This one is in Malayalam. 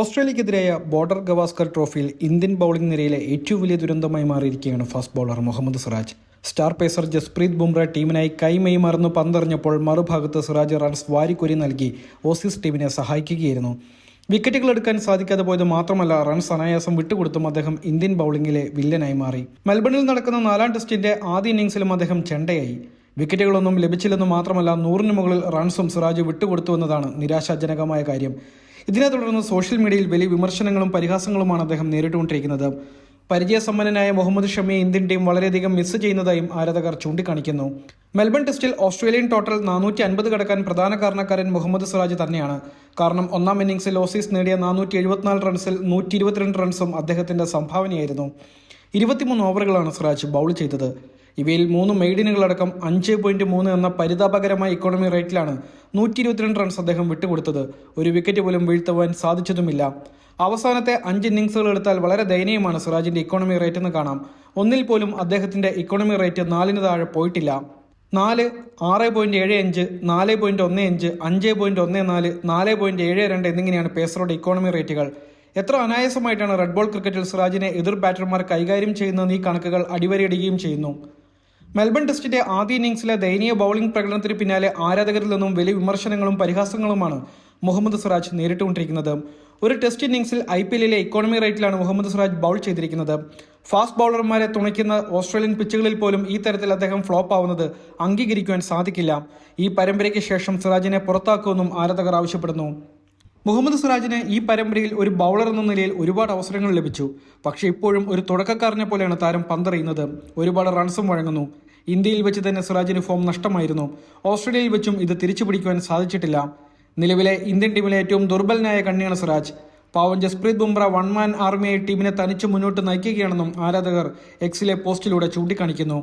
ഓസ്ട്രേലിയക്കെതിരായ ബോർഡർ ഗവാസ്കർ ട്രോഫിയിൽ ഇന്ത്യൻ ബൗളിംഗ് നിരയിലെ ഏറ്റവും വലിയ ദുരന്തമായി മാറിയിരിക്കുകയാണ് fast bowler Mohammed Siraj. Star pacer Jasprit Bumrah ടീമിനായി കൈമൈ മറന്നു പന്തെറിഞ്ഞപ്പോൾ മറുഭാഗത്ത് സിറാജ് റൺസ് വാരിക്കുരി നൽകി ഓസീസ് ടീമിനെ സഹായിക്കുകയായിരുന്നു. വിക്കറ്റുകൾ എടുക്കാൻ സാധിക്കാതെ പോയത് മാത്രമല്ല റൺസ് അനായാസം വിട്ടുകൊടുത്തും അദ്ദേഹം ഇന്ത്യൻ ബൗളിംഗിലെ വില്ലനായി മാറി. മെൽബണിൽ നടക്കുന്ന നാലാം ടെസ്റ്റിന്റെ ആദ്യ ഇന്നിംഗ്സിലും അദ്ദേഹം ചെണ്ടയായി. വിക്കറ്റുകളൊന്നും ലഭിച്ചില്ലെന്ന് മാത്രമല്ല നൂറിന് മുകളിൽ റൺസും സിറാജ് വിട്ടുകൊടുത്തു എന്നതാണ് നിരാശാജനകമായ കാര്യം. ഇതിനെ തുടർന്ന് സോഷ്യൽ മീഡിയയിൽ വലിയ വിമർശനങ്ങളും പരിഹാസങ്ങളുമാണ് അദ്ദേഹം നേരിട്ടുകൊണ്ടിരിക്കുന്നത്. പരിചയസമ്പന്നനായ മുഹമ്മദ് ഷമിയെ ഇന്ത്യൻ ടീം വളരെയധികം മിസ് ചെയ്യുന്നതായും ആരാധകർ ചൂണ്ടിക്കാണിക്കുന്നു. മെൽബൺ ടെസ്റ്റിൽ ഓസ്ട്രേലിയൻ ടോട്ടൽ നാനൂറ്റി അൻപത് കടക്കാൻ പ്രധാന കാരണക്കാരൻ മുഹമ്മദ് സിറാജ് തന്നെയാണ്. കാരണം ഒന്നാം ഇന്നിംഗ്സിൽ ഓസീസ് നേടിയ നാനൂറ്റി എഴുപത്തിനാല് റൺസിൽ നൂറ്റി ഇരുപത്തിരണ്ട് റൺസും അദ്ദേഹത്തിന്റെ സംഭാവനയായിരുന്നു. ഇരുപത്തിമൂന്ന് ഓവറുകളാണ് സിറാജ് ബൗൾ ചെയ്തത്. ഇവയിൽ മൂന്ന് മെയ്ഡിനുകളടക്കം അഞ്ച് പോയിന്റ് മൂന്ന് എന്ന പരിതാപകരമായ ഇക്കോണമി റേറ്റിലാണ് നൂറ്റി ഇരുപത്തിരണ്ട് റൺസ് അദ്ദേഹം വിട്ടുകൊടുത്തത്. ഒരു വിക്കറ്റ് പോലും വീഴ്ത്തുവാൻ സാധിച്ചതുമില്ല. അവസാനത്തെ അഞ്ച് ഇന്നിംഗ്സുകൾ എടുത്താൽ വളരെ ദയനീയമാണ് സിറാജിന്റെ ഇക്കോണമി റേറ്റ് എന്ന് കാണാം. ഒന്നിൽ പോലും അദ്ദേഹത്തിന്റെ ഇക്കോണമി റേറ്റ് നാലിന് താഴെ പോയിട്ടില്ല. നാല് ആറ് പോയിന്റ് ഏഴ് അഞ്ച് നാല് പോയിന്റ് ഒന്ന് അഞ്ച് അഞ്ച് പോയിന്റ് ഒന്ന് നാല് നാല് പോയിന്റ് ഏഴ് രണ്ട് എന്നിങ്ങനെയാണ് പേസറുടെ ഇക്കോണമി റേറ്റുകൾ എത്ര അനായാസമായിട്ടാണ് റെഡ് ബോൾ ക്രിക്കറ്റിൽ സിറാജിനെ എതിർ ബാറ്റർമാർ കൈകാര്യം ചെയ്യുന്ന ഈ കണക്കുകൾ അടിവരയിടുകയും ചെയ്യുന്നു. മെൽബൺ ടെസ്റ്റിന്റെ ആദ്യ ഇന്നിംഗ്സിലെ ദയനീയ ബൌളിംഗ് പ്രകടനത്തിന് പിന്നാലെ ആരാധകരിൽ നിന്നും വലിയ വിമർശനങ്ങളും പരിഹാസങ്ങളുമാണ് മുഹമ്മദ് സിറാജ് നേരിട്ടുകൊണ്ടിരിക്കുന്നത്. ഒരു ടെസ്റ്റ് ഇന്നിംഗ്സിൽ ഐ പി എല്ലിലെ ഇക്കോണമി റേറ്റിലാണ് മുഹമ്മദ് സിറാജ് ബൗൾ ചെയ്തിരിക്കുന്നത്. ഫാസ്റ്റ് ബൗളർമാരെ തുണയ്ക്കുന്ന ഓസ്ട്രേലിയൻ പിച്ചുകളിൽ പോലും ഈ തരത്തിൽ അദ്ദേഹം ഫ്ലോപ്പ് ആവുന്നത് അംഗീകരിക്കുവാൻ സാധിക്കില്ല. ഈ പരമ്പരയ്ക്ക് ശേഷം സിറാജിനെ പുറത്താക്കുമെന്നും ആരാധകർ ആവശ്യപ്പെടുന്നു. മുഹമ്മദ് സിറാജിന് ഈ പരമ്പരയിൽ ഒരു ബൗളർ എന്ന നിലയിൽ ഒരുപാട് അവസരങ്ങൾ ലഭിച്ചു. പക്ഷേ ഇപ്പോഴും ഒരു തുടക്കക്കാരനെ പോലെയാണ് താരം പന്തറിയുന്നത്. ഒരുപാട് റൺസും വഴങ്ങുന്നു. ഇന്ത്യയിൽ വെച്ച് തന്നെ സിറാജിന് ഫോം നഷ്ടമായിരുന്നു. ഓസ്ട്രേലിയയിൽ വെച്ചും ഇത് തിരിച്ചു പിടിക്കുവാൻ സാധിച്ചിട്ടില്ല. നിലവിലെ ഇന്ത്യൻ ടീമിലെ ഏറ്റവും ദുർബലനായ കണ്ണിയാണ് സിറാജ് പാവൻ ജസ്പ്രീത് ബുംറ വൺമാൻ ആർമിയായി ടീമിനെ തനിച്ച് മുന്നോട്ട് നയിക്കുകയാണെന്നും ആരാധകർ എക്സിലെ പോസ്റ്റിലൂടെ ചൂണ്ടിക്കാണിക്കുന്നു.